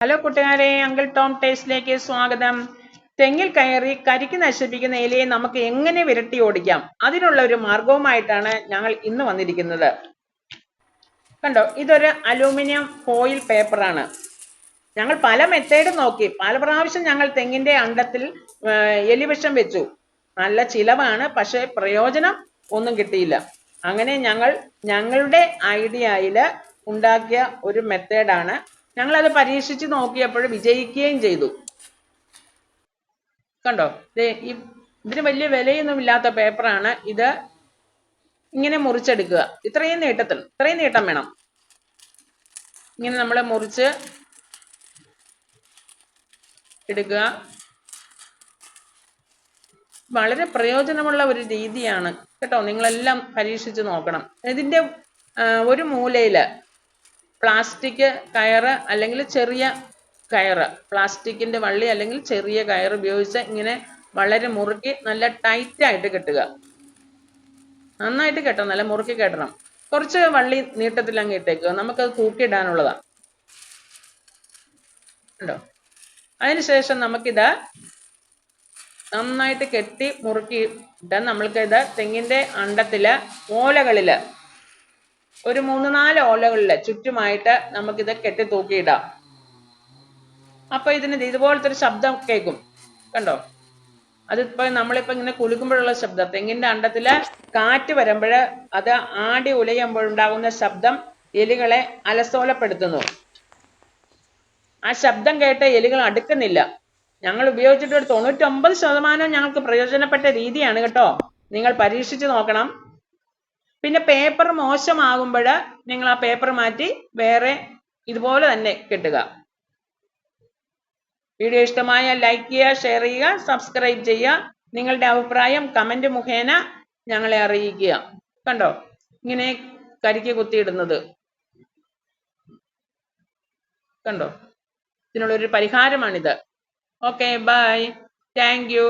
Hello കൂട്ടുകാരെ uncle Tom ടേസ്റ്റിലേക്ക് സ്വാഗതം. തെങ്ങിൽ കയറി കരിക്ക് നശിപ്പിക്കുന്ന ഇലയെ നമുക്ക് എങ്ങനെ വിരട്ടി ഓടിക്കാം? അതിനുള്ള ഒരു മാർഗവുമായിട്ടാണ് ഞങ്ങൾ ഇന്ന് വന്നിരിക്കുന്നത്. കണ്ടോ ഇതൊരു അലൂമിനിയം ഫോയിൽ പേപ്പറാണ്. ഞങ്ങൾ പല മെത്തേഡും നോക്കി. പല പ്രാവശ്യം ഞങ്ങൾ തെങ്ങിന്റെ അണ്ടത്തിൽ എലിവിഷം വെച്ചു. നല്ല ചിലവാണ് പക്ഷേ പ്രയോജനം ഒന്നും കിട്ടിയില്ല. അങ്ങനെ ഞങ്ങൾ ഞങ്ങളുടെ ഐഡിയയിൽ ഉണ്ടാക്കിയ ഒരു മെത്തേഡാണ് ഞങ്ങൾ അത് പരീക്ഷിച്ച് നോക്കിയപ്പോൾ വിജയിക്കുകയും ചെയ്തു. കണ്ടോ? ഈ ഇതിന് വലിയ വിലയൊന്നും ഇല്ലാത്ത പേപ്പറാണ് ഇത് ഇങ്ങനെ മുറിച്ചെടുക്കുക. ഇത്രയും നീട്ടത്തിൽ ഇത്രയും നീട്ടം വേണം. ഇങ്ങനെ നമ്മൾ മുറിച്ച് എടുക്കുക. വളരെ പ്രയോജനമുള്ള ഒരു രീതിയാണ്. കേട്ടോ? നിങ്ങളെല്ലാം പരീക്ഷിച്ച് നോക്കണം. ഇതിന്റെ ഒരു മൂലയിൽ പ്ലാസ്റ്റിക് കയറ് അല്ലെങ്കിൽ ചെറിയ കയറ് പ്ലാസ്റ്റിക്കിന്റെ വള്ളി അല്ലെങ്കിൽ ചെറിയ കയറ് ഉപയോഗിച്ച് ഇങ്ങനെ വളരെ മുറുക്കി നല്ല ടൈറ്റായിട്ട് കെട്ടുക. നന്നായിട്ട് കെട്ടണം നല്ല മുറുക്കി കെട്ടണം. കുറച്ച് വള്ളി നീട്ടത്തിൽ അങ്ങ് ഇട്ടേക്കുക. നമുക്കത് കണ്ടോ? ഉണ്ടോ അതിനുശേഷം നമുക്കിത് നന്നായിട്ട് കെട്ടി മുറുക്കി ഇട്ട് നമ്മൾക്ക് ഇത് തെങ്ങിന്റെ അണ്ടത്തിൽ ഓലകളിൽ ഒരു മൂന്ന് നാല് ഓലകളിൽ ചുറ്റുമായിട്ട് നമുക്കിത് കെട്ടി തൂക്കിയിടാം. അപ്പൊ ഇതിന് ഇതുപോലത്തെ ഒരു ശബ്ദം കേൾക്കും. കണ്ടോ? അതിപ്പോ നമ്മളിപ്പോ ഇങ്ങനെ കുലുക്കുമ്പോഴുള്ള ശബ്ദം. തെങ്ങിന്റെ അണ്ടത്തിൽ കാറ്റ് വരുമ്പോൾ അത് ആടി ഉലയുമ്പോഴുണ്ടാകുന്ന ശബ്ദം എലികളെ അലസോലപ്പെടുത്തുന്നു. ആ ശബ്ദം കേട്ട് എലികൾ അടുക്കുന്നില്ല. ഞങ്ങൾ ഉപയോഗിച്ചിട്ട് ഒരു തൊണ്ണൂറ്റൊമ്പത് ശതമാനം ഞങ്ങൾക്ക് പ്രയോജനപ്പെട്ട രീതിയാണ് കേട്ടോ. നിങ്ങൾ പരീക്ഷിച്ചു നോക്കണം. പിന്നെ പേപ്പർ മോശമാകുമ്പോൾ നിങ്ങൾ ആ പേപ്പർ മാറ്റി വേറെ ഇതുപോലെ തന്നെ കെട്ടുക. വീഡിയോ ഇഷ്ടമായ ലൈക്ക് ചെയ്യുക ഷെയർ ചെയ്യുക സബ്സ്ക്രൈബ് ചെയ്യുക. നിങ്ങളുടെ അഭിപ്രായം കമന്റ് മുഖേന ഞങ്ങളെ അറിയിക്കുക. കണ്ടോ? ഇങ്ങനെ കരിക്ക് കുത്തിയിടുന്നത്. കണ്ടോ? ഇതിനുള്ളൊരു പരിഹാരമാണിത്. Okay bye thank you